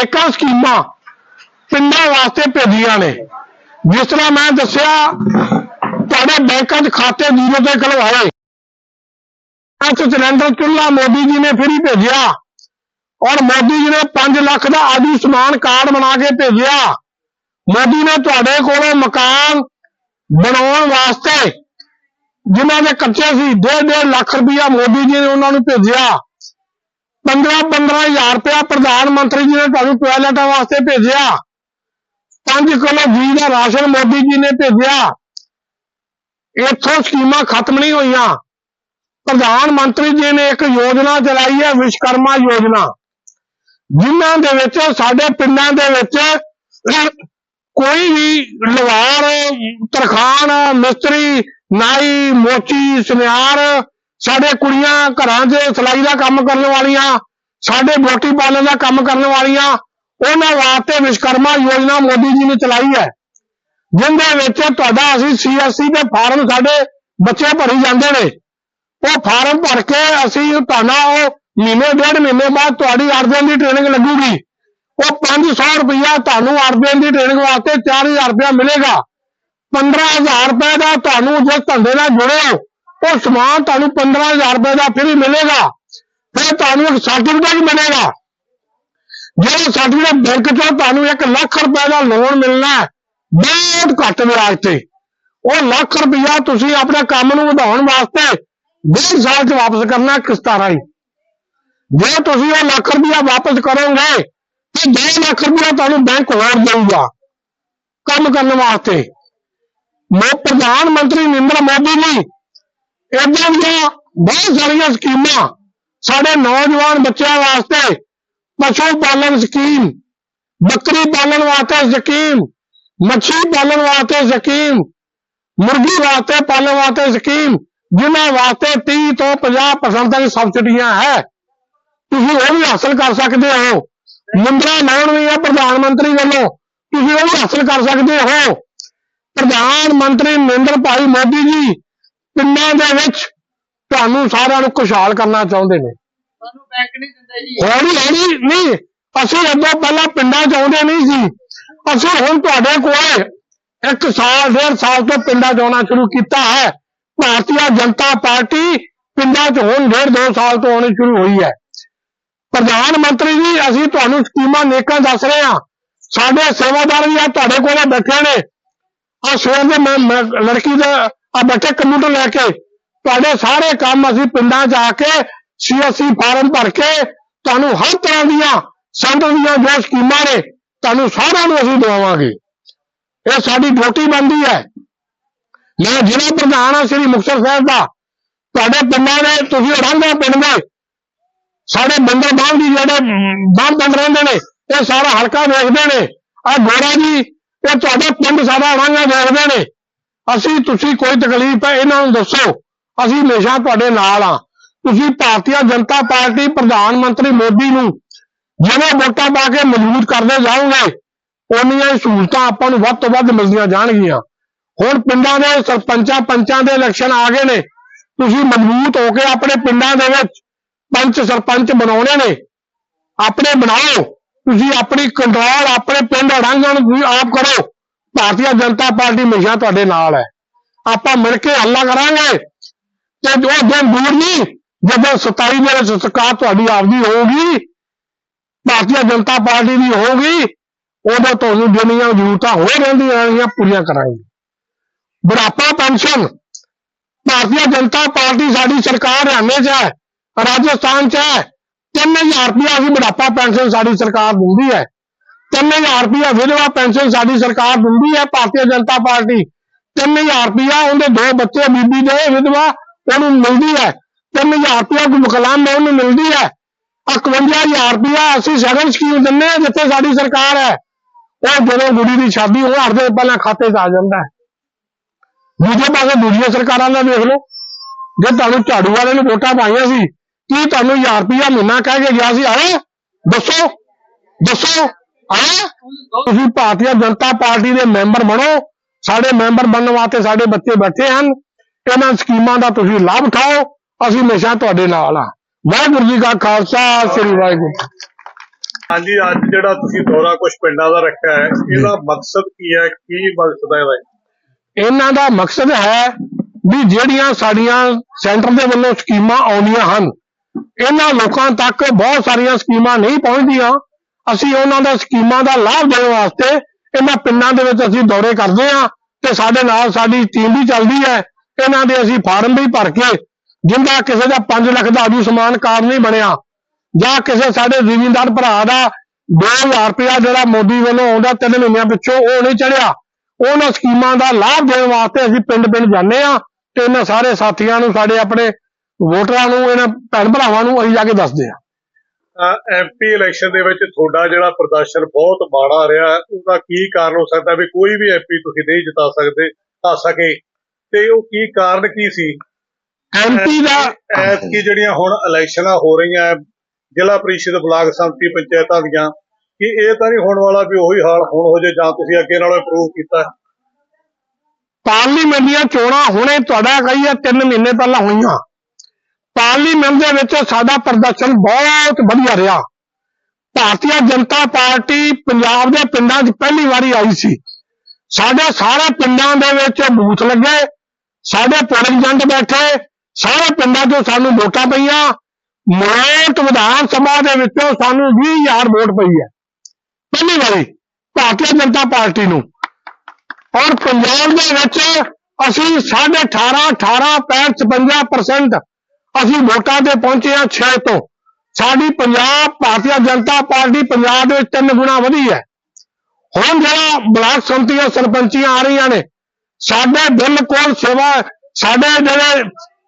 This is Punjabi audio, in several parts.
ਅਨੇਕਾਂ ਸਕੀਮਾਂ ਪਿੰਡਾਂ ਵਾਸਤੇ ਭੇਜੀਆਂ ਨੇ। ਜਿਸ ਤਰ੍ਹਾਂ ਮੈਂ ਦੱਸਿਆ, ਤੁਹਾਡੇ ਬੈਂਕਾਂ 'ਚ ਖਾਤੇ ਜ਼ੀਰੋ ਤੇ ਖਲਵਾਏ ਇਸ ਸਿਲੰਡਰ ਚੁੱਲ੍ਹਾ ਮੋਦੀ ਜੀ ਨੇ ਫ੍ਰੀ ਭੇਜਿਆ। ਔਰ ਮੋਦੀ ਜੀ ਨੇ 5 ਲੱਖ ਦਾ ਆਯੁਸ਼ਮਾਨ ਕਾਰਡ ਬਣਾ ਕੇ ਭੇਜਿਆ। ਮੋਦੀ ਨੇ ਤੁਹਾਡੇ ਕੋਲੋਂ ਮਕਾਨ ਬਣਾਉਣ ਵਾਸਤੇ ਜਿਨ੍ਹਾਂ ਦੇ ਕੱਚੇ ਸੀ 1.5 ਲੱਖ ਰੁਪਇਆ ਮੋਦੀ ਜੀ ਨੇ ਉਹਨਾਂ ਨੂੰ ਭੇਜਿਆ। 15 ਹਜ਼ਾਰ ਰੁਪਇਆ ਪ੍ਰਧਾਨ ਮੰਤਰੀ ਜੀ ਨੇ ਤੁਹਾਨੂੰ ਟਾਇਲਟਾਂ ਵਾਸਤੇ ਭੇਜਿਆ। 5 ਕਿਲੋ ਜੀ ਦਾ ਰਾਸ਼ਨ ਮੋਦੀ ਜੀ ਨੇ ਭੇਜਿਆ। ਇੱਥੋਂ ਸਕੀਮਾਂ ਖਤਮ ਨਹੀਂ ਹੋਈਆਂ। ਪ੍ਰਧਾਨ ਮੰਤਰੀ ਜੀ ਨੇ ਇੱਕ ਯੋਜਨਾ ਚਲਾਈ ਹੈ ਵਿਸ਼ਕਰਮਾ ਯੋਜਨਾ। ਜਿਨ੍ਹਾਂ ਦੇ ਵਿੱਚ, ਸਾਡੇ ਪਿੰਡਾਂ ਦੇ ਵਿੱਚ ਕੋਈ ਵੀ ਲਵਾਰ ਤਰਖਾਨ ਮਿਸਤਰੀ, ਨਾਈ, ਮੋਚੀ, ਸੁਨਿਆਰ ਸਾਡੇ ਕੁੜੀਆਂ ਘਰਾਂ 'ਚ ਸਿਲਾਈ ਦਾ ਕੰਮ ਕਰਨ ਵਾਲੀਆਂ, ਸਾਡੇ ਬੋਟੀ ਪਾਲਣ ਦਾ ਕੰਮ ਕਰਨ ਵਾਲੀਆਂ, ਉਹਨਾਂ ਵਾਸਤੇ ਵਿਸ਼ਕਰਮਾ ਯੋਜਨਾ ਮੋਦੀ ਜੀ ਨੇ ਚਲਾਈ ਹੈ ਜਿੰਦੇ ਵਿੱਚ ਤੁਹਾਡਾ ਅਸੀਂ ਸੀਐਸਸੀ ਦੇ ਫਾਰਮ ਸਾਡੇ ਬੱਚੇ ਭਰੀ ਜਾਂਦੇ ਨੇ। ਉਹ ਫਾਰਮ ਭਰ ਕੇ ਅਸੀਂ ਤੁਹਾਨੂੰ ਉਹ ਮਹੀਨੇ, ਡੇਢ ਮਹੀਨੇ ਬਾਅਦ ਤੁਹਾਡੀ 8 ਦੀ ਟ੍ਰੇਨਿੰਗ ਲੱਗੂਗੀ। ਉਹ 500 ਰੁਪਇਆ ਤੁਹਾਨੂੰ 8 ਦੀ ਟ੍ਰੇਨਿੰਗ ਵਾਸਤੇ 4000 ਰੁਪਇਆ ਮਿਲੇਗਾ। 15000 ਰੁਪਏ ਦਾ ਤੁਹਾਨੂੰ ਜਿਸ ਧੰਦੇ ਨਾਲ ਜੁੜੇ ਹੋ ਉਹ ਸਮਾਨ ਤੁਹਾਨੂੰ 15000 ਰੁਪਏ ਦਾ ਫ੍ਰੀ ਮਿਲੇਗਾ। ਫਿਰ ਤੁਹਾਨੂੰ ਇੱਕ ਸਰਟੀਫਿਕੇਟ ਮਿਲੇਗਾ। ਜਿਹੜਾ ਸਰਟੀਫਿਕੇਟ ਬੈਂਕ ਚੋਂ ਤੁਹਾਨੂੰ 1 ਲੱਖ ਰੁਪਏ ਦਾ ਲੋਨ ਮਿਲਣਾ ਬਹੁਤ ਘੱਟ ਵਿਆਜ ਤੇ। ਉਹ ਲੱਖ ਰੁਪਇਆ ਤੁਸੀਂ ਆਪਣੇ ਕੰਮ ਨੂੰ ਵਧਾਉਣ ਵਾਸਤੇ ਡੇਢ ਸਾਲ ਚ ਵਾਪਸ ਕਰਨਾ ਕਿਸ਼ਤਾਂ ਰਾਹੀਂ। ਜੇ ਤੁਸੀਂ ਉਹ ਲੱਖ ਰੁਪਇਆ ਵਾਪਸ ਕਰੋਗੇ, ਤੇ 2 ਲੱਖ ਰੁਪਇਆ ਤੁਹਾਨੂੰ ਬੈਂਕ ਹੋਰ ਦੇਊਗਾ ਕੰਮ ਕਰਨ ਵਾਸਤੇ। ਮੈਂ ਪ੍ਰਧਾਨ ਮੰਤਰੀ ਨਰਿੰਦਰ ਮੋਦੀ ਜੀ ਇਦਾਂ ਦੀਆਂ ਬਹੁਤ ਸਾਰੀਆਂ ਸਕੀਮਾਂ ਸਾਡੇ ਨੌਜਵਾਨ ਬੱਚਿਆਂ ਵਾਸਤੇ ਪਸ਼ੂ ਪਾਲਣ ਸਕੀਮ, ਬੱਕਰੀ ਪਾਲਣ ਵਾਸਤੇ ਸਕੀਮ, ਮੱਛੀ ਪਾਲਣ ਵਾਸਤੇ ਸਕੀਮ, ਮੁਰਗੀ ਵਾਸਤੇ ਪਾਲਣ ਵਾਸਤੇ ਸਕੀਮ, ਜਿਨ੍ਹਾਂ ਵਾਸਤੇ 30 ਤੋਂ 50% ਤੱਕ ਸਬਸਿਡੀਆਂ ਹੈ। ਤੁਸੀਂ ਉਹ ਵੀ ਹਾਸਲ ਕਰ ਸਕਦੇ ਹੋ। ਮੁੰਦਰਾ ਲੋਨ ਵੀ ਹੈ ਪ੍ਰਧਾਨ ਮੰਤਰੀ ਵੱਲੋਂ। ਤੁਸੀਂ ਉਹ ਵੀ ਹਾਸਲ ਕਰ ਸਕਦੇ ਹੋ। ਪ੍ਰਧਾਨ ਮੰਤਰੀ ਨਰਿੰਦਰ ਭਾਈ ਮੋਦੀ ਜੀ ਪਿੰਡਾਂ ਦੇ ਵਿੱਚ ਤੁਹਾਨੂੰ ਸਾਰਿਆਂ ਨੂੰ ਖੁਸ਼ਹਾਲ ਕਰਨਾ ਚਾਹੁੰਦੇ ਨੇ। ਸਾਨੂੰ ਬੈਂਕ ਨਹੀਂ ਦਿੰਦੇ ਜੀ। ਹੌਲੀ ਹੌਲੀ ਨਹੀਂ ਅਸੀਂ ਅੱਗੋਂ ਪਹਿਲਾਂ ਪਿੰਡਾਂ ਚ ਆਉਂਦੇ ਨਹੀਂ ਸੀ। ਅਸੀਂ ਹੁਣ ਤੁਹਾਡੇ ਕੋਲ ਇੱਕ ਸਾਲ ਡੇਢ ਸਾਲ ਤੋਂ ਪਿੰਡਾਂ ਚ ਆਉਣਾ ਸ਼ੁਰੂ ਕੀਤਾ ਹੈ। ਭਾਰਤੀ ਜਨਤਾ ਪਾਰਟੀ ਪਿੰਡਾਂ ਚ ਹੁਣ ਡੇਢ ਦੋ ਸਾਲ ਤੋਂ ਆਉਣੀ ਸ਼ੁਰੂ ਹੋਈ ਹੈ। ਪ੍ਰਧਾਨ ਮੰਤਰੀ ਜੀ ਅਸੀਂ ਤੁਹਾਨੂੰ ਸਕੀਮਾਂ ਨੇਕਾਂ ਦੱਸ ਰਹੇ ਹਾਂ। ਸਾਡੇ ਸੇਵਾਦਾਰ ਵੀ ਆ ਤੁਹਾਡੇ ਕੋਲ ਬੈਠੇ ਨੇ। ਆ ਸਵੇਰ ਦੇ ਲੜਕੀ ਦਾ ਆ ਬੈਠੇ ਕੰਪਿਊਟਰ ਲੈ ਕੇ। ਤੁਹਾਡੇ ਸਾਰੇ ਕੰਮ ਅਸੀਂ ਪਿੰਡਾਂ 'ਚ ਆ ਕੇ ਸੀਐਸਸੀ ਫਾਰਮ ਭਰ ਕੇ, ਤੁਹਾਨੂੰ ਹਰ ਤਰ੍ਹਾਂ ਦੀਆਂ ਸੈਂਟਰ ਦੀਆਂ ਜੋ ਸਕੀਮਾਂ ਨੇ, ਤੁਹਾਨੂੰ ਸਾਰਿਆਂ ਨੂੰ ਅਸੀਂ ਦਵਾਵਾਂਗੇ। ਇਹ ਸਾਡੀ ਡਿਊਟੀ ਬਣਦੀ ਹੈ। ਮੈਂ ਜ਼ਿਲ੍ਹਾ ਪ੍ਰਧਾਨ ਹਾਂ, ਸ੍ਰੀ ਮੁਕਤਸਰ ਸਾਹਿਬ ਦਾ। ਤੁਹਾਡੇ ਪਿੰਡਾਂ ਦੇ, ਤੁਸੀਂ ਰਾਂਝਾ ਪਿੰਡ ਦੇ। ਸਾਡੇ ਬੰਦਰ ਬਾਹ ਦੀ ਜਿਹੜੇ ਬਾਹਰ ਬੰਦ ਰਹਿੰਦੇ ਨੇ, ਇਹ ਸਾਰਾ ਹਲਕਾ ਵੇਖਦੇ ਨੇ। ਆ ਗੋਰਾ ਜੀ, ਇਹ ਤੁਹਾਡੇ ਪਿੰਡ ਸਾਡਾ ਰਾਂਝਾ ਵੇਖਦੇ ਨੇ। ਅਸੀਂ ਤੁਸੀਂ ਕੋਈ ਤਕਲੀਫ ਹੈ, ਇਹਨਾਂ ਨੂੰ ਦੱਸੋ। ਅਸੀਂ ਹਮੇਸ਼ਾ ਤੁਹਾਡੇ ਨਾਲ ਆ ਤੁਸੀਂ ਭਾਰਤੀ ਜਨਤਾ ਪਾਰਟੀ ਪ੍ਰਧਾਨ ਮੰਤਰੀ ਮੋਦੀ ਨੂੰ ਜਿਵੇਂ ਵੋਟਾਂ ਪਾ ਕੇ ਮਜ਼ਬੂਤ ਕਰਦੇ ਜਾਓਗੇ, ਉਨੀਆਂ ਹੀ ਸਹੂਲਤਾਂ ਆਪਾਂ ਨੂੰ ਵੱਧ ਤੋਂ ਵੱਧ ਮਿਲਦੀਆਂ ਜਾਣਗੀਆਂ। ਹੁਣ ਪਿੰਡਾਂ ਦੇ ਸਰਪੰਚਾਂ, ਪੰਚਾਂ ਦੇ ਇਲੈਕਸ਼ਨ ਆ ਗਏ ਨੇ। ਤੁਸੀਂ ਮਜ਼ਬੂਤ ਹੋ ਕੇ ਆਪਣੇ ਪਿੰਡਾਂ ਦੇ ਵਿੱਚ ਪੰਚ ਸਰਪੰਚ ਬਣਾਉਣੇ ਨੇ। ਆਪਣੇ ਬਣਾਓ। ਤੁਸੀਂ ਆਪਣੀ ਕੰਟਰੋਲ ਆਪਣੇ ਪਿੰਡ ਅੜਾਂਗਾਂ ਨੂੰ ਤੁਸੀਂ ਆਪ ਕਰੋ। ਭਾਰਤੀ ਜਨਤਾ ਪਾਰਟੀ ਹਮੇਸ਼ਾ ਤੁਹਾਡੇ ਨਾਲ ਹੈ। ਆਪਾਂ ਮਿਲ ਕੇ ਹੱਲਾ ਕਰਾਂਗੇ। ਤੇ ਜੋ ਦਿਨ ਦੂਰ ਨਹੀਂ, ਜਦੋਂ 27 ਦੇ ਸਰਕਾਰ ਤੁਹਾਡੀ ਆਪਦੀ ਹੋਊਗੀ, ਭਾਰਤੀ ਜਨਤਾ ਪਾਰਟੀ ਦੀ ਹੋਊਗੀ, ਉਦੋਂ ਤੁਹਾਨੂੰ ਜਿਹੜੀਆਂ ਜ਼ਰੂਰਤਾਂ ਹੋ ਰਹਿੰਦੀਆਂ ਰਹਿਣਗੀਆਂ ਪੂਰੀਆਂ ਕਰਾਂਗੇ। ਬੁਢਾਪਾ ਪੈਨਸ਼ਨ, ਭਾਰਤੀ ਜਨਤਾ ਪਾਰਟੀ ਸਾਡੀ ਸਰਕਾਰ ਹਰਿਆਣੇ 'ਚ ਹੈ, ਰਾਜਸਥਾਨ 'ਚ ਹੈ 3000 ਰੁਪਇਆ ਅਸੀਂ ਬੁਢਾਪਾ ਪੈਨਸ਼ਨ ਸਾਡੀ ਸਰਕਾਰ ਦਿੰਦੀ ਹੈ। 3000 ਰੁਪਇਆ ਵਿਧਵਾ ਪੈਨਸ਼ਨ ਸਾਡੀ ਸਰਕਾਰ ਦਿੰਦੀ ਹੈ, ਭਾਰਤੀ ਜਨਤਾ ਪਾਰਟੀ। 3000 ਰੁਪਇਆ ਉਹਦੇ ਦੋ ਬੱਚੇ, ਬੀਬੀ ਦੇ ਵਿਧਵਾ, ਉਹਨੂੰ ਮਿਲਦੀ ਹੈ। 3000 ਰੁਪਇਆ ਗੁਮਕਲਾਮ ਵਿਕਲਾਂਗ ਉਹਨੂੰ ਮਿਲਦੀ ਹੈ। 51000 ਰੁਪਇਆ ਅਸੀਂ ਸਗਨ ਸਕੀਮ ਦਿੰਦੇ ਹਾਂ, ਜਿੱਥੇ ਸਾਡੀ ਸਰਕਾਰ ਹੈ। ਉਹ ਜਦੋਂ ਗੁੜੀ ਦੀ ਸ਼ਾਦੀ ਹੋ ਹਰ ਪਹਿਲਾਂ ਖਾਤੇ 'ਚ ਆ ਜਾਂਦਾ ਹੈ। ਦੂਜੇ ਪਾਸੇ ਦੂਜੀਆਂ ਸਰਕਾਰਾਂ ਦਾ ਦੇਖ ਲਓ। ਜੇ ਤੁਹਾਨੂੰ ਝਾੜੂ ਵਾਲੇ ਨੇ ਵੋਟਾਂ ਪਾਈਆਂ ਸੀ, ਕੀ ਤੁਹਾਨੂੰ 1000 ਰੁਪਇਆ ਮਹੀਨਾ ਕਹਿ ਕੇ ਗਿਆ ਸੀ? ਆਏ ਦੱਸੋ ਦੱਸੋ। ਆਏ ਤੁਸੀਂ ਭਾਰਤੀ ਜਨਤਾ ਪਾਰਟੀ ਦੇ ਮੈਂਬਰ ਬਣੋ ਸਾਡੇ ਮੈਂਬਰ ਬਣਨ ਵਾਸਤੇ ਸਾਡੇ ਬੱਚੇ ਬੈਠੇ ਹਨ ਇਹਨਾਂ ਸਕੀਮਾਂ ਦਾ ਤੁਸੀਂ ਲਾਭ ਉਠਾਓ ਅਸੀਂ ਹਮੇਸ਼ਾ ਤੁਹਾਡੇ ਨਾਲ ਆ ਵਾਹਿਗੁਰੂ ਜੀ ਕਾ ਖਾਲਸਾ ਸ੍ਰੀ ਵਾਹਿਗੁਰੂ। ਹਾਂਜੀ ਅੱਜ ਜਿਹੜਾ ਤੁਸੀਂ ਦੌਰਾ ਕੁਝ ਪਿੰਡਾਂ ਦਾ ਰੱਖਿਆ ਹੈ ਇਹਦਾ ਮਕਸਦ ਕੀ ਹੈ ਕੀ ਮਕਸਦ ਹੈ ਇਹਦਾ ਇਹਨਾਂ ਦਾ ਮਕਸਦ ਹੈ ਵੀ ਜਿਹੜੀਆਂ ਸਾਡੀਆਂ ਸੈਂਟਰ ਦੇ ਵੱਲੋਂ ਸਕੀਮਾਂ ਆਉਂਦੀਆਂ ਹਨ ਇਹਨਾਂ ਲੋਕਾਂ ਤੱਕ ਬਹੁਤ ਸਾਰੀਆਂ ਸਕੀਮਾਂ ਨਹੀਂ ਪਹੁੰਚਦੀਆਂ ਅਸੀਂ ਉਹਨਾਂ ਦਾ ਸਕੀਮਾਂ ਦਾ ਲਾਭ ਦੇਣ ਵਾਸਤੇ ਇਹਨਾਂ ਪਿੰਡਾਂ ਦੇ ਵਿੱਚ ਅਸੀਂ ਦੌਰੇ ਕਰਦੇ ਹਾਂ ਤੇ ਸਾਡੇ ਨਾਲ ਸਾਡੀ ਟੀਮ ਵੀ ਚੱਲਦੀ ਹੈ। ਇਹਨਾਂ ਦੇ ਅਸੀਂ ਫਾਰਮ ਵੀ ਭਰ ਕੇ ਜਿੰਦਾ ਕਿਸੇ ਦਾ 5 ਲੱਖ ਦਾ ਆਜੂ ਸਮਾਨ ਕਾਰਡ ਨਹੀਂ ਬਣਿਆ, ਜਾਂ ਕਿਸੇ ਸਾਡੇ ਜ਼ਿਮੀਂਦਾਰ ਭਰਾ ਦਾ 2000 ਰੁਪਇਆ ਜਿਹੜਾ ਮੋਦੀ ਵੱਲੋਂ ਆਉਂਦਾ ਤਿੰਨ ਮਹੀਨਿਆਂ ਪਿੱਛੋਂ ਉਹ ਨਹੀਂ ਚੜਿਆ। ਉਹਨਾਂ ਸਕੀਮਾਂ ਦਾ ਲਾਭ ਦੇਣ ਵਾਸਤੇ ਅਸੀਂ ਪਿੰਡ ਪਿੰਡ ਜਾਂਦੇ ਆ ਤੇ ਇਹਨਾਂ ਸਾਰੇ ਸਾਥੀਆਂ ਨੂੰ, ਸਾਡੇ ਆਪਣੇ ਵੋਟਰਾਂ ਨੂੰ, ਇਹਨਾਂ ਭੈਣ ਭਰਾਵਾਂ ਨੂੰ ਅਸੀਂ ਜਾ ਕੇ ਦੱਸਦੇ ਆ ਐਮਪੀ ਇਲੈਕਸ਼ਨ ਦੇ ਵਿੱਚ ਤੁਹਾਡਾ ਜਿਹੜਾ ਪ੍ਰਦਰਸ਼ਨ ਬਹੁਤ ਮਾੜਾ ਰਿਹਾ ਹੈ, ਉਹਦਾ ਕੀ ਕਾਰਨ ਹੋ ਸਕਦਾ ਵੀ ਕੋਈ ਵੀ ਐਮਪੀ ਤੁਸੀਂ ਨਹੀਂ ਜਿਤਾ ਸਕਦੇ ਆ ਸਕੇ? ਤੇ ਉਹ ਕੀ ਕਾਰਨ ਕੀ ਸੀ? ਐਮਪੀ ਦਾ ਐਤਕੀ ਜਿਹੜੀਆਂ ਹੁਣ ਇਲੈਕਸ਼ਨਾਂ ਹੋ ਰਹੀਆਂ ਹੈ, ਜ਼ਿਲ੍ਹਾ ਪਰਿਸ਼ਦ ਬਲਾਕ ਸੰਮਤੀ ਪੰਚਾਇਤਾਂ ਦੀਆਂ ਕਿ ਇਹ ਤਾਂ ਨਹੀਂ ਹੋਣ ਵਾਲਾ ਵੀ ਉਹੀ ਹਾਲ ਹੁਣ ਹੋ ਜੇ ਜਾਂ ਤੁਸੀਂ ਅੱਗੇ ਨਾਲੋਂ ਇੰਪਰੂਵ ਕੀਤਾ? ਪਾਰਲੀਮੈਂਟ ਦੀਆਂ ਚੋਣਾਂ ਹੁਣੇ ਤੁਹਾਡਾ ਕਹੀ ਆ 3 ਮਹੀਨੇ ਪਹਿਲਾਂ ਹੋਈਆਂ। ਪਾਰਲੀਮੈਂਟ ਦੇ ਵਿੱਚ ਸਾਡਾ ਪ੍ਰਦਰਸ਼ਨ ਬਹੁਤ ਵਧੀਆ ਰਿਹਾ। ਭਾਰਤੀ ਜਨਤਾ ਪਾਰਟੀ ਪੰਜਾਬ ਦੇ ਪਿੰਡਾਂ 'ਚ ਪਹਿਲੀ ਵਾਰੀ ਆਈ ਸੀ। ਸਾਡੇ ਸਾਰੇ ਪਿੰਡਾਂ ਦੇ ਵਿੱਚ ਬੂਥ ਲੱਗੇ, ਸਾਡੇ ਪੋਲਿੰਗ ਏਜੰਟ ਬੈਠੇ, ਸਾਰੇ ਪਿੰਡਾਂ 'ਚੋਂ ਸਾਨੂੰ ਵੋਟਾਂ ਪਈਆਂ। ਮੋਟ ਵਿਧਾਨ ਸਭਾ ਦੇ ਵਿੱਚੋਂ ਸਾਨੂੰ 20000 ਵੋਟ ਪਈ ਹੈ। ਪਹਿਲੀ ਵਾਰੀ ਭਾਰਤੀ ਜਨਤਾ ਪਾਰਟੀ ਨੂੰ। ਔਰ ਪੰਜਾਬ ਦੇ ਵਿੱਚ ਅਸੀਂ 18.5 18 55% ਅਸੀਂ ਵੋਟਾਂ ਤੇ ਪਹੁੰਚੇ ਹਾਂ 6 ਤੋਂ। ਸਾਡੀ ਪੰਜਾਬ, ਭਾਰਤੀ ਜਨਤਾ ਪਾਰਟੀ ਪੰਜਾਬ ਦੇ ਵਿੱਚ ਤਿੰਨ ਗੁਣਾ ਵਧੀ ਹੈ। ਹੁਣ ਜਿਹੜਾ ਬਲਾਕ ਸੰਮਤੀਆਂ ਸਰਪੰਚੀਆਂ ਆ ਰਹੀਆਂ ਨੇ, ਸਾਡੇ ਬਿਲਕੁਲ ਸੇਵਾ, ਸਾਡੇ ਜਿਹੜੇ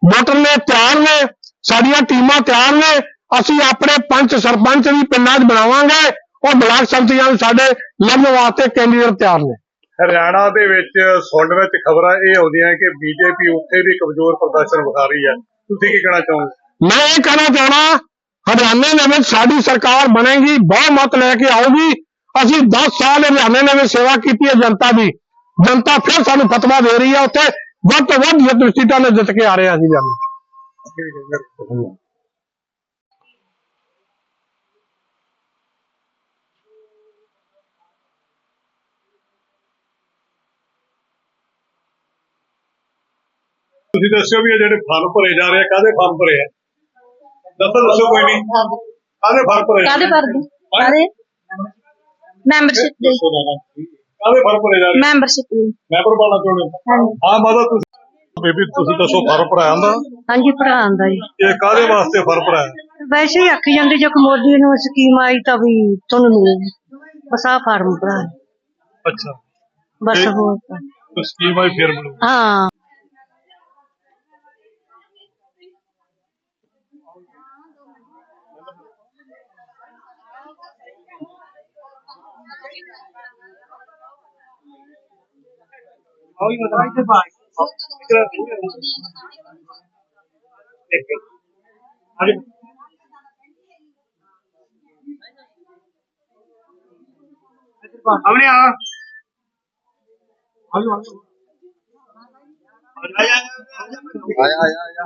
ਵੋਟਰ ਨੇ ਤਿਆਰ ਨੇ, ਸਾਡੀਆਂ ਟੀਮਾਂ ਤਿਆਰ ਨੇ, ਅਸੀਂ ਆਪਣੇ ਪੰਚ ਸਰਪੰਚ ਵੀ ਪਿੰਡਾਂ 'ਚ ਬਣਾਵਾਂਗੇ ਔਰ ਬਲਾਕ ਸੰਮਤੀਆਂ ਨੂੰ ਸਾਡੇ ਲੜਨ ਵਾਸਤੇ ਕੈਂਡੀਡੇਟ ਤਿਆਰ ਨੇ। ਹਰਿਆਣਾ ਦੇ ਵਿੱਚ ਸੁਣਨ ਵਿੱਚ ਖਬਰਾਂ ਇਹ ਆਉਂਦੀਆਂ ਕਿ ਬੀਜੇਪੀ ਉੱਥੇ ਵੀ ਕਮਜ਼ੋਰ ਪ੍ਰਦਰਸ਼ਨ ਵਿਖਾ ਰਹੀ ਹੈ। ਤੁਸੀਂ ਕੀ ਕਹਿਣਾ ਚਾਹੋਗੇ? ਮੈਂ ਇਹ ਕਹਿਣਾ ਚਾਹਣਾ ਹਰਿਆਣੇ ਦੇ ਵਿੱਚ ਸਾਡੀ ਸਰਕਾਰ ਬਣੇਗੀ ਬਹੁਮਤ ਲੈ ਕੇ ਆਊਗੀ। ਅਸੀਂ 10 ਸਾਲ ਹਰਿਆਣੇ ਦੇ ਵਿੱਚ ਸੇਵਾ ਕੀਤੀ ਹੈ ਜਨਤਾ ਦੀ। ਜਨਤਾ ਫਿਰ ਸਾਨੂੰ ਫਤਵਾ ਦੇ ਰਹੀ ਹੈ ਉੱਥੇ। ਵੱਧ ਤੋਂ ਵੱਧ ਸੀਟਾਂ ਨਾਲ ਜਿੱਤ ਕੇ ਆ ਰਹੇ ਹਾਂ ਅਸੀਂ ਤੁਸੀਂ ਦੱਸਿਓ ਵੀ ਇਹ ਜਿਹੜੇ ਫਾਰਮ ਭਰੇ ਜਾ ਰਹੇ ਆ ਕਾਹਦੇ ਫਾਰਮ ਭਰੇ ਆ? ਦੱਸੋ ਦੱਸੋ ਕੋਈ ਨਹੀਂ। ਕਾਹਦੇ ਫਾਰਮ ਭਰੇ ਕਾਦੇ ਭਰਦੇ ਕਾਦੇ ਮੈਂਬਰਸ਼ਿਪ ਦੇ। ਕਾਹਦੇ ਫਾਰਮ ਭਰੇ ਜਾ ਰਹੇ ਮੈਂਬਰਸ਼ਿਪ ਦੇ। ਮੈਂਬਰ ਬਣਨਾ ਚਾਹੁੰਦੇ। ਹੋ ਮਾਤਾ ਤੁਸੀਂ ਬੇਬੀ ਤੁਸੀਂ ਦੱਸੋ ਫਾਰਮ ਭਰਾਇਆ ਹੁੰਦਾ? ਹਾਂਜੀ ਪੜਾਉਣ ਦਾ ਜੀ। ਇਹ ਕਾਹਦੇ ਵਾਸਤੇ ਫਾਰਮ ਭਰਾਇਆ ਵੈਸੇ ਹੀ ਆਖੀ ਜਾਂਦੇ ਜੇ ਮੋਦੀ ਨੂੰ ਸਕੀਮ ਆਈ ਤਾਂ ਵੀ ਤੁਹਾਨੂੰ ਮਿਲੇਗੀ। ਬਸ ਆਹ ਫਾਰਮ ਭਰਾ। ਅੱਛਾ। ਬਸ ਹੋਰ ਸਕੀਮ ਆਈ ਫਿਰ ਮਿਲੂ ਹਾਂ। हमने आ आया आया आया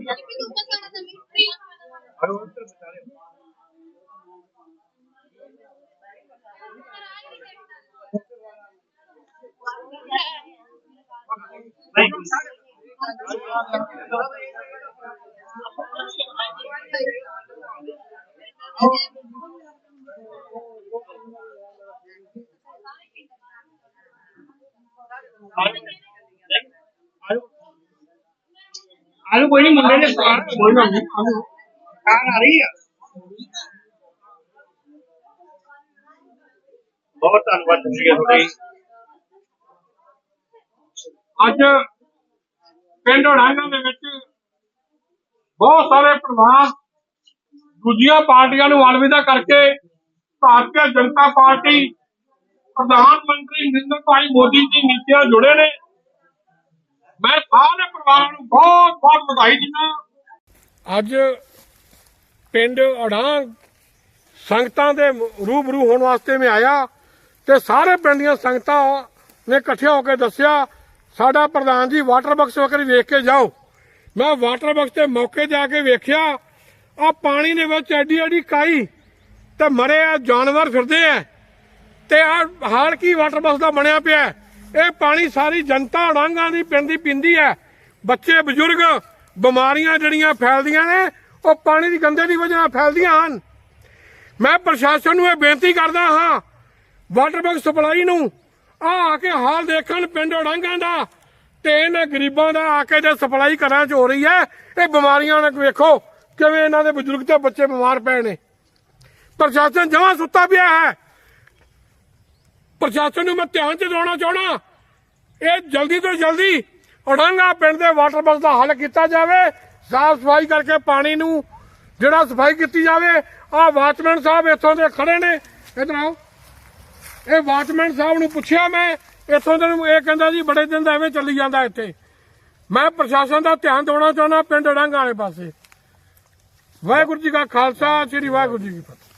आलू कोई नहीं मुंडे ने कोई आ रही है? बहुत धन्यवाद थोड़ी अच्छा ਪਿੰਡ ਉੜਾਂਗਾ ਦੇ ਵਿੱਚ ਬਹੁਤ ਸਾਰੇ ਪਰਿਵਾਰ ਦੂਜੀਆਂ ਪਾਰਟੀਆਂ ਨੂੰ ਅਲਵਿਦਾ ਕਰਕੇ ਭਾਰਤੀ ਜਨਤਾ ਪਾਰਟੀ, ਪ੍ਰਧਾਨ ਮੰਤਰੀ ਨਰਿੰਦਰ ਭਾਈ ਮੋਦੀ ਜੀ ਨੀਤੀਆਂ ਜੁੜੇ ਨੇ। ਮੈਂ ਸਾਰੇ ਪਰਿਵਾਰਾਂ ਨੂੰ ਬਹੁਤ ਬਹੁਤ ਵਧਾਈ ਦਿੰਦਾ ਅੱਜ ਪਿੰਡ ਅੜਾਂਗ ਸੰਗਤਾਂ ਦੇ ਰੂਬਰੂ ਹੋਣ ਵਾਸਤੇ ਮੈਂ ਆਇਆ ਤੇ ਸਾਰੇ ਪਿੰਡ ਦੀਆਂ ਸੰਗਤਾਂ ਨੇ ਇਕੱਠੇ ਹੋ ਕੇ ਦੱਸਿਆ ਸਾਡਾ ਪ੍ਰਧਾਨ ਜੀ ਵਾਟਰ ਬਕਸ ਵਕਰ ਵੇਖ ਕੇ ਜਾਓ। ਮੈਂ ਵਾਟਰ ਬਕਸ ਤੇ ਮੌਕੇ ਜਾ ਕੇ ਵੇਖਿਆ ਆ ਪਾਣੀ ਦੇ ਵਿੱਚ ਐਡੀ ਐਡੀ ਕਾਈ ਤੇ ਮਰੇ ਆ, ਜਾਨਵਰ ਫਿਰਦੇ ਆ। ਤੇ ਆ ਹਾਲ ਕੀ ਵਾਟਰ ਬਕਸ ਦਾ ਬਣਿਆ ਪਿਆ ਇਹ ਪਾਣੀ ਸਾਰੀ ਜਨਤਾ ਉਡਾਂਗਾਂ ਦੀ ਪਿੰਡ ਦੀ ਪੀਂਦੀ ਹੈ। ਬੱਚੇ, ਬਜ਼ੁਰਗ ਬਿਮਾਰੀਆਂ ਜਿਹੜੀਆਂ ਫੈਲਦੀਆਂ ਨੇ, ਉਹ ਪਾਣੀ ਦੀ ਗੰਦੇ ਦੀ ਵਜ੍ਹਾ ਨਾਲ ਫੈਲਦੀਆਂ ਹਨ। ਮੈਂ ਪ੍ਰਸ਼ਾਸਨ ਨੂੰ ਇਹ ਬੇਨਤੀ ਕਰਦਾ ਹਾਂ, ਵਾਟਰ ਬਕਸ ਸਪਲਾਈ ਨੂੰ ਆ ਆ ਕੇ ਹਾਲ ਦੇਖਣ ਪਿੰਡ ਉਡਾਂਗਾਂ ਦਾ ਤੇ ਇਹਨਾਂ ਗਰੀਬਾਂ ਦਾ ਆ ਕੇ ਜੇ ਸਪਲਾਈ ਘਰਾਂ 'ਚ ਹੋ ਰਹੀ ਹੈ। ਇਹ ਬਿਮਾਰੀਆਂ ਨਾਲ ਵੇਖੋ ਕਿਵੇਂ ਇਹਨਾਂ ਦੇ ਬਜ਼ੁਰਗ ਤੇ ਬੱਚੇ ਬਿਮਾਰ ਪਏ ਨੇ। ਪ੍ਰਸ਼ਾਸਨ ਜਮਾਂ ਸੁੱਤਾ ਪਿਆ ਹੈ। ਪ੍ਰਸ਼ਾਸਨ ਨੂੰ ਮੈਂ ਧਿਆਨ ਚ ਦਿਵਾਉਣਾ ਚਾਹਣਾ ਇਹ ਜਲਦੀ ਤੋਂ ਜਲਦੀ ਉਡਾਂਗਾ ਪਿੰਡ ਦੇ ਵਾਟਰ ਬਾਕਸ ਦਾ ਹੱਲ ਕੀਤਾ ਜਾਵੇ। ਸਾਫ਼ ਸਫ਼ਾਈ ਕਰਕੇ ਪਾਣੀ ਨੂੰ ਜਿਹੜਾ ਸਫ਼ਾਈ ਕੀਤੀ ਜਾਵੇ। ਆ ਵਾਚਮੈਨ ਸਾਹਿਬ ਇੱਥੋਂ ਦੇ ਖੜੇ ਨੇ। ਇਧਰ ਆਓ। ਇਹ ਵਾਚਮੈਨ ਸਾਹਿਬ ਨੂੰ ਪੁੱਛਿਆ ਮੈਂ, ਇੱਥੋਂ ਦੇ ਇਹ ਕਹਿੰਦਾ ਜੀ ਬੜੇ ਦਿਨ ਦਾ ਐਵੇਂ ਚੱਲੀ ਜਾਂਦਾ ਇੱਥੇ। ਮੈਂ ਪ੍ਰਸ਼ਾਸਨ ਦਾ ਧਿਆਨ ਦੇਣਾ ਚਾਹੁੰਦਾ ਪਿੰਡ ਉਡਾਂਗਾ ਵਾਲੇ ਪਾਸੇ। ਵਾਹਿਗੁਰੂ ਜੀ ਕਾ ਖਾਲਸਾ, ਸ੍ਰੀ ਵਾਹਿਗੁਰੂ ਜੀ ਕੀ ਫਤਿਹ।